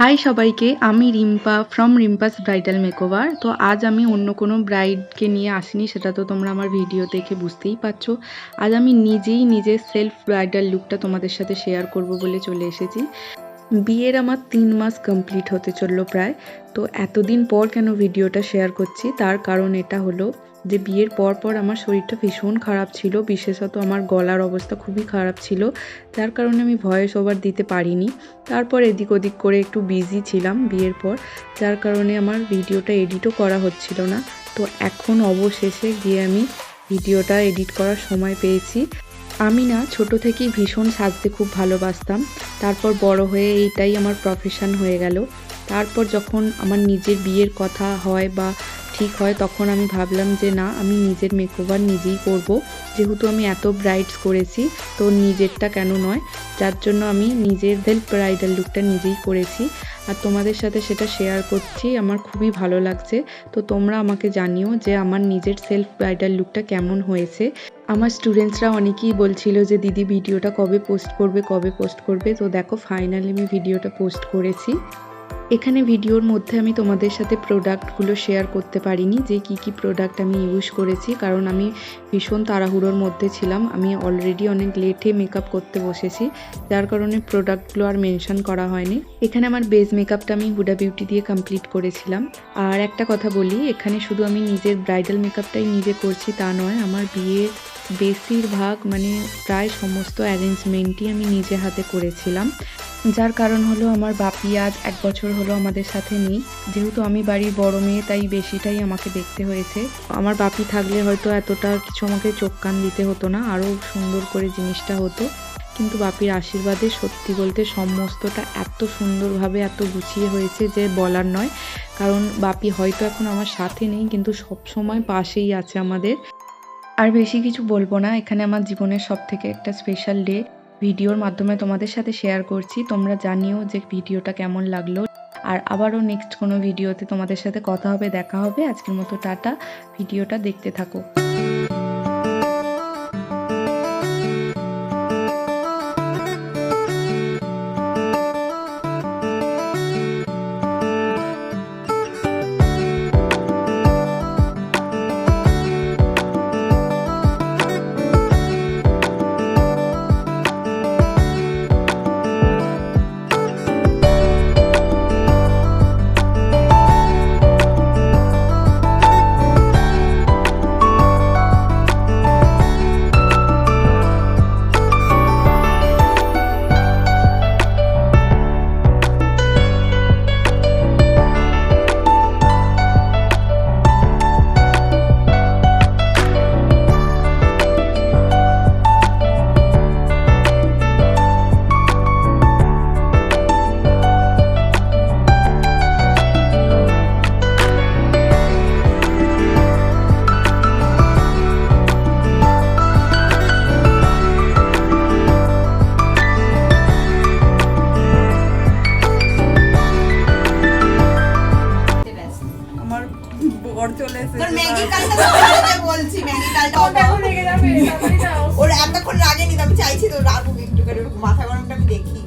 High সবাইকে, আমি Rimpa from Rimpa's bridal makeover তো আজ আমি অন্য কোনো ব্রাইডকে নিয়ে আসিনি, সেটা তো তোমরা আমার ভিডিও দেখে বুঝতেই পারছ। আজ আমি নিজেই নিজের সেলফ ব্রাইডাল লুকটা তোমাদের সাথে শেয়ার করব বলে চলে এসেছি। বিয়ের আমার তিন মাস কমপ্লিট হতে চলল প্রায়। তো এতদিন পর কেন ভিডিওটা শেয়ার করছি? তার কারণ এটা হলো যে বিয়ের পর পর আমার শরীরটা ভীষণ খারাপ ছিল, বিশেষত আমার গলার অবস্থা খুবই খারাপ ছিল। যার কারণে আমি ভয়েস ওভার দিতে পারিনি। তারপর এদিক ওদিক করে একটু বিজি ছিলাম বিয়ের পর, যার কারণে আমার ভিডিওটা এডিটও করা হচ্ছিল না। তো এখন অবশেষে গিয়ে আমি ভিডিওটা এডিট করার সময় পেয়েছি। আমি না ছোট থেকেই ভীষণ সাজতে খুব ভালোবাসতাম। তারপর বড় হয়ে এইটাই আমার প্রফেশন হয়ে গেল। তারপর যখন আমার নিজের বিয়ের কথা হয় বা ঠিক হয়, তখন আমি ভাবলাম যে না, আমি নিজের মেকওভার নিজেই করব। যেহেতু আমি এত ব্রাইডস করেছি, তো নিজেরটা কেন নয়? যার জন্য আমি নিজের সেলফ ব্রাইডাল লুকটা নিজেই করেছি। আর তোমাদের সাথে সেটা শেয়ার করছি, আমার খুবই ভালো লাগছে। তো তোমরা আমাকে জানিও যে আমার নিজের সেলফ ব্রাইডাল লুকটা কেমন হয়েছে। আমার স্টুডেন্টসরা অনেকেই বলছিল যে, দিদি ভিডিওটা কবে পোস্ট করবে, কবে পোস্ট করবে? তো দেখো ফাইনালি আমি ভিডিওটা পোস্ট করেছি। এখানে ভিডিওর মধ্যে আমি তোমাদের সাথে প্রোডাক্টগুলো শেয়ার করতে পারিনি, যে কি কি প্রোডাক্ট আমি ইউজ করেছি। কারণ আমি ভীষণ তাড়াহুড়োর মধ্যে ছিলাম। আমি অলরেডি অনেক লেটে মেকআপ করতে বসেছি। যার কারণে প্রোডাক্টগুলো আর মেনশন করা হয়নি। এখানে আমার বেস মেকআপটা আমি হুডা বিউটি দিয়ে কমপ্লিট করেছিলাম। আর একটা কথা বলি, এখানে শুধু আমি নিজের ব্রাইডাল মেকআপটাই নিজে করছি তা নয়, আমার বিয়ের বেশিরভাগ মানে প্রায় সমস্ত অ্যারেঞ্জমেন্টই আমি নিজে হাতে করেছিলাম। যার কারণ হলো আমার বাপি আজ এক বছর হলো আমাদের সাথে নেই। যেহেতু আমি বাড়ির বড় মেয়ে, তাই বেশিটাই আমাকে দেখতে হয়েছে। আমার বাপি থাকলে হয়তো এতটা কিছু আমাকে চোখ কান দিতে হতো না, আরও সুন্দর করে জিনিসটা হতো। কিন্তু বাপির আশীর্বাদে সত্যি বলতে সমস্তটা এত সুন্দরভাবে, এত গুছিয়ে হয়েছে যে বলার নয়। কারণ বাপি হয়তো এখন আমার সাথে নেই, কিন্তু সব সময় পাশেই আছে আমাদের। আর বেশি কিছু বলব না, এখানে আমার জীবনের সব থেকে একটা স্পেশাল ডে ভিডিওর মাধ্যমে তোমাদের সাথে শেয়ার করছি। তোমরা জানিও যে ভিডিওটা কেমন লাগল। আর আবারও নেক্সট কোনো ভিডিওতে তোমাদের সাথে কথা হবে, দেখা হবে। আজকের মতো টাটা। ভিডিওটা দেখতে থাকো। তোর ম্যাগি কালটা বলছি ম্যাগি কালটা ওর এতক্ষণ রাগেনি তো আমি চাইছি তো রাগুক একটু করে মাথা গরমটা আমি দেখি।